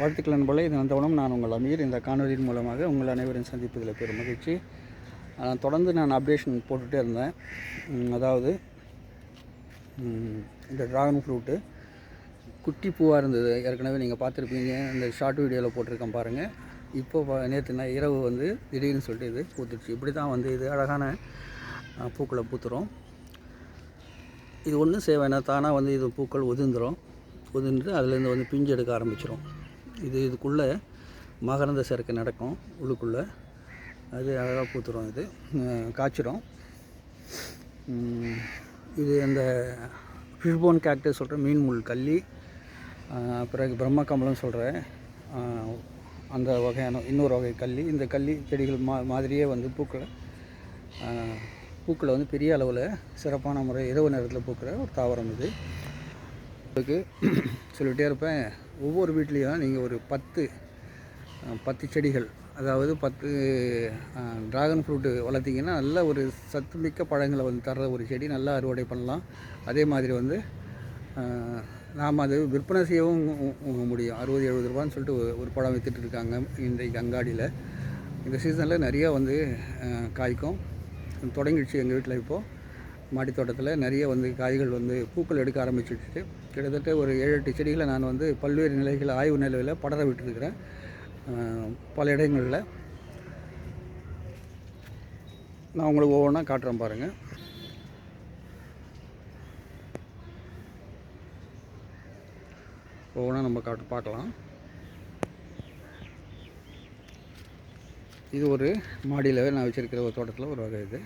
வாழ்த்துக்கள் போல இது வந்தவனும் நான் உங்கள் அமீர். இந்த காணொலியின் மூலமாக உங்கள் அனைவரும் சந்திப்பதில் பெரும் மகிழ்ச்சி. அதை தொடர்ந்து நான் அப்டேஷன் போட்டுகிட்டே இருந்தேன். அதாவது இந்த ட்ராகன் ஃப்ரூட்டு குட்டி பூவாக இருந்தது. ஏற்கனவே நீங்கள் பார்த்துருப்பீங்க. இந்த ஷார்ட் வீடியோவில் போட்டிருக்கேன் பாருங்கள் இப்போ நேற்று நான் இரவு வந்து திடீர்னு சொல்லிட்டு இது பூத்துடுச்சு. இப்படி தான் வந்து இது அழகான பூக்களை பூத்துரும். இது ஒன்றும் செய்வேனா தானாக வந்து இது பூக்கள் உதிர்ந்துடும் உதிர்ந்து அதுலேருந்து வந்து பிஞ்சு எடுக்க ஆரம்பிச்சிடும் இது இதுக்குள்ளே மகரந்த சேர்க்கை நடக்கும் உள்ளுக்குள்ளே. அது அழகாக பூத்துரும் இது. காய்ச்சிடும் காய்ச்சிரும். இது அந்த ஃபிஷ்போன் கேக்டஸ் சொல்கிற மீன் முள் கள்ளி பிறகு பிரம்ம கமலம் சொல்கிற அந்த வகையான இன்னொரு வகை கள்ளி. இந்த கள்ளி செடிகள் மா மாதிரியே வந்து பூக்களை பூக்களை வந்து பெரிய அளவில் சிறப்பான முறை இரவு நேரத்தில் பூக்கிற ஒரு தாவரம் இது. அதுக்கு சொல்லிகிட்டே இருப்பேன். ஒவ்வொரு வீட்லேயும் நீங்கள் ஒரு பத்து பத்து செடிகள் அதாவது பத்து ட்ராகன் ஃப்ரூட்டு வளர்த்திங்கன்னா நல்ல ஒரு சத்துமிக்க பழங்களை வந்து தர்ற ஒரு செடி நல்லா அறுவடை பண்ணலாம். அதே மாதிரி வந்து நாம் அது விற்பனை செய்யவும் முடியும். அறுபது எழுபது ரூபான்னு சொல்லிட்டு ஒரு- பழம் வித்துட்டு இருக்காங்க இன்றைக்கு அங்காடியில் இந்த சீசனில் நிறையா வந்து காய்க்கும். தொடங்கிடுச்சு எங்கள் வீட்டில் இப்போது மாடித் தோட்டத்தில் நிறைய வந்து காய்கள் வந்து பூக்கள் எடுக்க ஆரம்பிச்சிடுச்சு. கிட்டத்தட்ட ஒரு ஏழு எட்டு செடிகளை நான் வந்து பல்வேறு நிலைகள் ஆய்வு நிலையில் படர விட்டுருக்கிறேன். பல இடங்களில். நான் உங்களுக்கு ஒவ்வொன்றா காட்டுறேன் பாருங்கள் ஒவ்வொன்றா நம்ம காட்டு பார்க்கலாம். இது ஒரு மாடியில் நான் வச்சுருக்கிற ஒரு தோட்டத்தில் ஒரு வகை இது.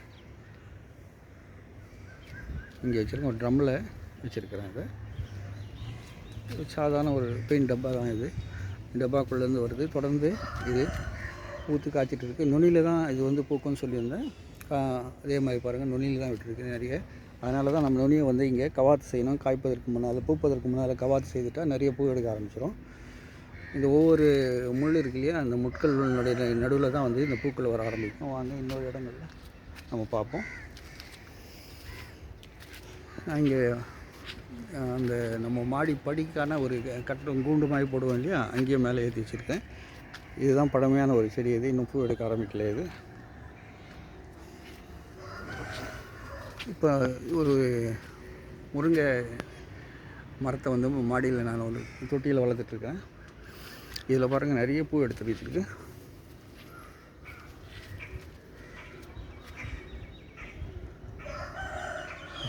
இங்கே வச்சுருக்கேன் ஒரு ட்ரம்மில் வச்சுருக்கிறேன் இதை. சாதாரண ஒரு பெயிண்ட் டப்பா தான் இது. டப்பாக்குள்ளேருந்து வருது. தொடர்ந்து இது ஊற்று காய்ச்சிட்டு இருக்கு. நுனியில் தான் இது வந்து பூக்கும்னு சொல்லியிருந்தேன். அதே மாதிரி பாருங்கள் நுனியில் தான் விட்டுருக்கு நிறைய. அதனால தான் நம்ம நுனியை வந்து இங்கே கவாத்து செய்யணும். காய்ப்பதற்கு முன்னால் பூப்பதற்கு முன்னால் கவாத்து செய்துட்டால் நிறைய பூ எடுக்க ஆரம்பிச்சிடும் இந்த ஒவ்வொரு முள் இருக்கு இல்லையா அந்த முட்களுடைய நடுவில் தான் வந்து இந்த பூக்கள் வர ஆரம்பிக்கும். வாங்க இன்னொரு இடங்களில் நம்ம பார்ப்போம். அங்கே அந்த நம்ம மாடி படிக்கான ஒரு கட்டம் கூண்டு மாதிரி போடுவோம் இல்லையா? அங்கேயே மேலே ஏற்றி வச்சுருக்கேன். இதுதான் பழமையான ஒரு செடி. இது இன்னும் பூ எடுக்க ஆரம்பிக்கல இது. இப்போ ஒரு முருங்கை மரத்தை வந்து மாடியில் நான் ஒரு தொட்டியில் வளர்த்துட்ருக்கேன் இதில் பாருங்கள் நிறைய பூ எடுத்து வச்சுருக்கு.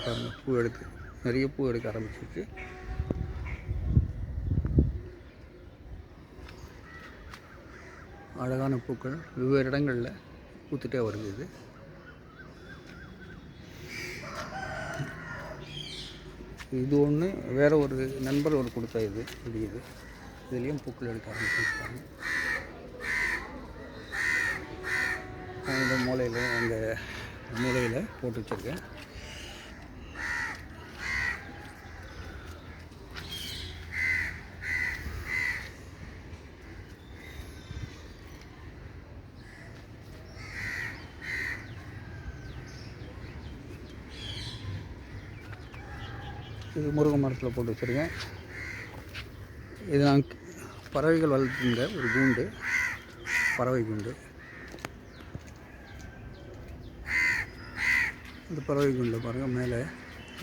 பாருங்க பூ எடுத்து நிறைய பூ எடுக்க ஆரம்பிச்சிருக்கு. அழகான பூக்கள் வெவ்வேறு இடங்களில் பூத்துட்டே வருது இது இது ஒன்று வேற ஒரு நண்பர் ஒரு கொடுத்த இது முடியுது இதுலேயும் பூக்கள் எடுக்க ஆரம்பிச்சிருக்காங்க. இந்த மூலையில் அந்த மூலையில் போட்டு வச்சுருக்கேன். இது முருங்கை மரத்தில் போட்டு வச்சுருக்கேன். இது நான் பறவைகள் வளர்த்துங்க ஒரு கூண்டு. பறவை கூண்டு. இந்த பறவை கூண்டில் பாருங்கள் மேலே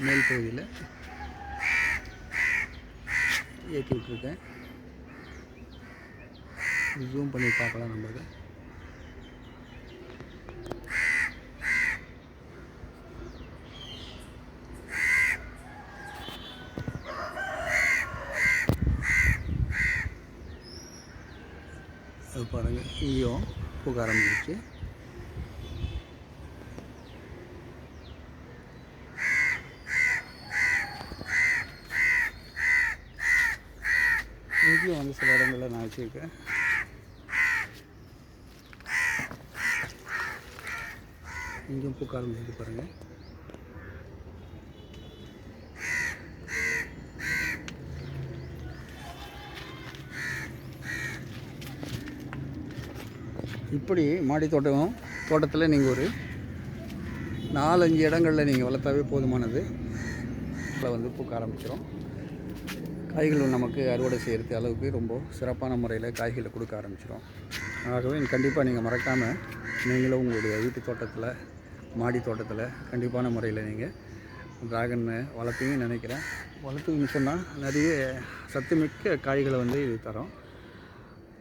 மேல் பகுதியில் ஏற்றி விட்டுருக்கேன். ஜூம் பண்ணி பார்க்கலாம் நம்ம இதை. அது பாருங்கள் இங்கேயும் பூக்க ஆரம்பிச்சிச்சு இங்கேயும் வந்து சில இடங்களில் நான் வச்சுருக்கேன். இங்கேயும் பூக்க ஆரம்பிச்சிருக்கு பாருங்கள் இப்படி மாடி தோட்டம் தோட்டத்தில் நீங்கள் ஒரு நாலஞ்சு இடங்களில் நீங்கள் வளர்த்தாவே போதுமானது. அதில் வந்து பூக்க ஆரம்பிச்சிடும் காய்கள் நமக்கு அறுவடை செய்கிறது அளவுக்கு ரொம்ப சிறப்பான முறையில் காய்களை கொடுக்க ஆரம்பிச்சிடும் ஆகவே கண்டிப்பாக நீங்கள் மறக்காமல் நீங்களும் உங்களுடைய வீட்டு தோட்டத்தில் மாடி தோட்டத்தில் கண்டிப்பான முறையில் நீங்கள் டிராகன் வளர்ப்பீங்கன்னு நினைக்கிறேன். வளர்த்துன்னு சொன்னால் நிறைய சத்துமிக்க காய்களை வந்து இது தரும்.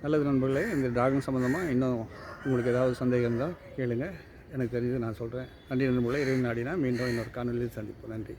நல்லது நண்பர்களே இந்த டிராகன் சம்மந்தமாக இன்னும் உங்களுக்கு ஏதாவது சந்தேகம் இருந்தால் கேளுங்கள் எனக்கு தெரிஞ்சது நான் சொல்கிறேன் நன்றி நண்பர்களே இரவு நாடினா மீண்டும் இன்னொரு காணொலியில் சந்திப்போம். நன்றி.